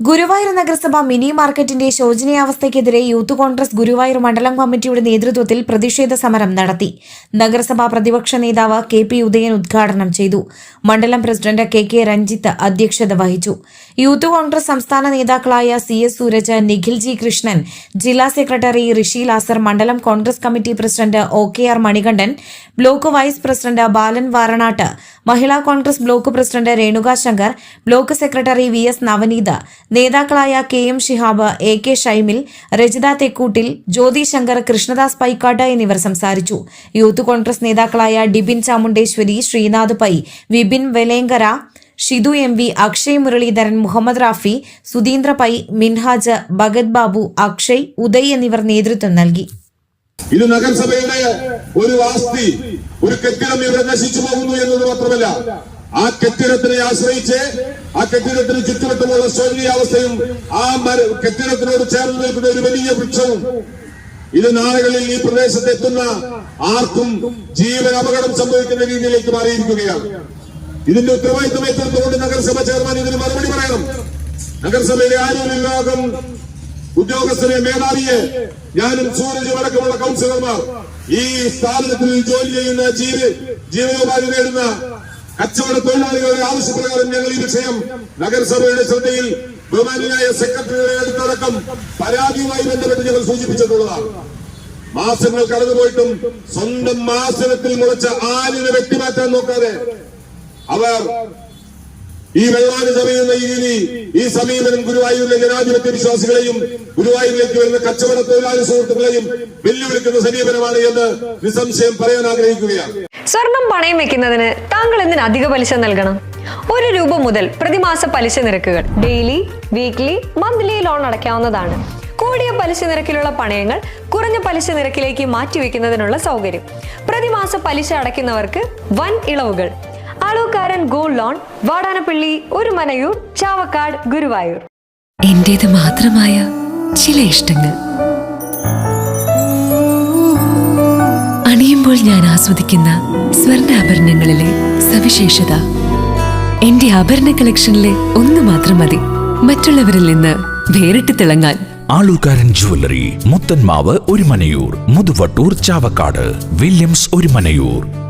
Guruvayur നഗരസഭ mini മാർക്കറ്റിന്റെ ശോചനീയാവസ്ഥയ്ക്കെതിരെ youth Congress Guruvayur മണ്ഡലം കമ്മിറ്റിയുടെ നേതൃത്വത്തിൽ പ്രതിഷേധ സമരം നടത്തി. നഗരസഭാ പ്രതിപക്ഷ നേതാവ് കെ പി ഉദയൻ ഉദ്ഘാടനം ചെയ്തു. മണ്ഡലം പ്രസിഡന്റ് കെ കെ രഞ്ജിത്ത് അധ്യക്ഷത വഹിച്ചു. യൂത്ത് കോൺഗ്രസ് സംസ്ഥാന നേതാക്കളായ C S Sooraj Nikhil G Krishnan ജില്ലാ സെക്രട്ടറി ഋഷി ലാസർ മണ്ഡലം Congress committee president O K R Manikandan block vice president Balan Varanattu Mahila Congress block president Renuka Shankar block secretary V S Navaneeth നേതാക്കളായ K M Shihab A K Shaimil Rajitha Thekkoottil Jyothi Shankar Krishnadas Paikkattu എന്നിവർ സംസാരിച്ചു. Youth Congress നേതാക്കളായ Dibin Chamundeshwari Sreenath Pai Vipin Velenkara Shithu M V Akshay Muraleedharan Muhammad Rafi Sudheendra pi Minhaj Bhagat Babu Akshay Uday എന്നിവർ നേതൃത്വം നൽകി. ഇത് നഗരസഭയുടെ ഒരു ആസ്തി ഒരു കെട്ടിടം ഇവിടെ നശിച്ചു പോകുന്നു എന്നത് മാത്രമല്ല ആ കെട്ടിടത്തിനെ ആശ്രയിച്ച് ആ കെട്ടിടത്തിന് ചുറ്റുവട്ടമുള്ള ശോചനീയാവസ്ഥയും ആ മര കെട്ടിടത്തിനോട് ചേർന്ന് നിൽക്കുന്ന ഒരു വലിയ വൃക്ഷവും ഇത് നാളുകളിൽ ഈ പ്രദേശത്ത് എത്തുന്ന ആർക്കും ജീവൻ അപകടം സംഭവിക്കുന്ന രീതിയിലേക്ക് മാറിയിരിക്കുകയാണ്. ഇതിന്റെ ഉത്തരവാദിത്വം ഏറ്റെടുത്തുകൊണ്ട് നഗരസഭ ചെയർമാൻ ഇതിന് മറുപടി പറയണം. നഗരസഭയിലെ ആരോഗ്യ വിഭാഗം ഉദ്യോഗസ്ഥരെ മേധാവിയെ ഞാനും സൂരജ് അടക്കമുള്ള കൗൺസിലർമാർ ഈ സ്ഥാപനത്തിൽ ജോലി ചെയ്യുന്ന ജീവ ജീവനോപാധി നേടുന്ന കച്ചവട തൊഴിലാളികളുടെ ആവശ്യപ്രകാരം ഞങ്ങൾ ഈ വിഷയം നഗരസഭയുടെ ശ്രദ്ധയിൽ ബഹുമാനിയായ സെക്രട്ടറിയുടെ അടുത്തടക്കം പരാതിയുമായി ബന്ധപ്പെട്ട് ഞങ്ങൾ സൂചിപ്പിച്ചിട്ടുള്ളതാണ്. മാസങ്ങൾ കടന്നുപോയിട്ടും സ്വന്തം ആസനത്തിൽ മുളച്ച ആലിനെ വെട്ടിമാറ്റാൻ നോക്കാതെ അവർ ഈ വെള്ളാന് സമയുന്ന ഈ രീതി ഈ സമീപനം ഗുരുവായൂരിലെ ജനാധിപത്യ വിശ്വാസികളെയും ഗുരുവായൂരിലേക്ക് വരുന്ന കച്ചവട തൊഴിലാളി സുഹൃത്തുക്കളെയും വെല്ലുവിളിക്കുന്ന സമീപനമാണ് എന്ന് നിസ്സംശയം പറയാൻ ആഗ്രഹിക്കുകയാണ്. സ്വർണം പണയം വെക്കുന്നതിന് താങ്കൾ എന്തിന് അധിക പലിശ നൽകണം? ഒരു രൂപ മുതൽ പ്രതിമാസ പലിശ നിരക്കുകൾ ഡെയിലി വീക്ക്ലി മന്ത്ലി ലോൺ അടയ്ക്കാവുന്നതാണ്. കൂടിയ പലിശ നിരക്കിലുള്ള പണയങ്ങൾ കുറഞ്ഞ പലിശ നിരക്കിലേക്ക് മാറ്റിവെക്കുന്നതിനുള്ള സൗകര്യം. പ്രതിമാസ പലിശ അടയ്ക്കുന്നവർക്ക് വൻ ഇളവുകൾ. അളവുകാരൻ ഗോൾഡ് ലോൺ വാടാനപ്പള്ളി ഒരു മനയൂർ ചാവക്കാട് ഗുരുവായൂർ. എന്റേത് മാത്രമായ ചില ഇഷ്ടങ്ങൾ. അണിയുമ്പോൾ ഞാൻ ആസ്വദിക്കുന്ന സ്വർണാഭരണങ്ങളിലെ സവിശേഷത. എന്റെ ആഭരണ കളക്ഷനിലെ ഒന്ന് മാത്രം മതി. മറ്റുള്ളവരിൽ നിന്ന് വേറിട്ട് തിളങ്ങാൻ. ആളൂക്കാരൻ ജുവല്ലറി മുത്തൻമാവ് ഒരു മനയൂർ മുതുവട്ടൂർ ചാവക്കാട് വില്യംസ് ഒരു മനയൂർ.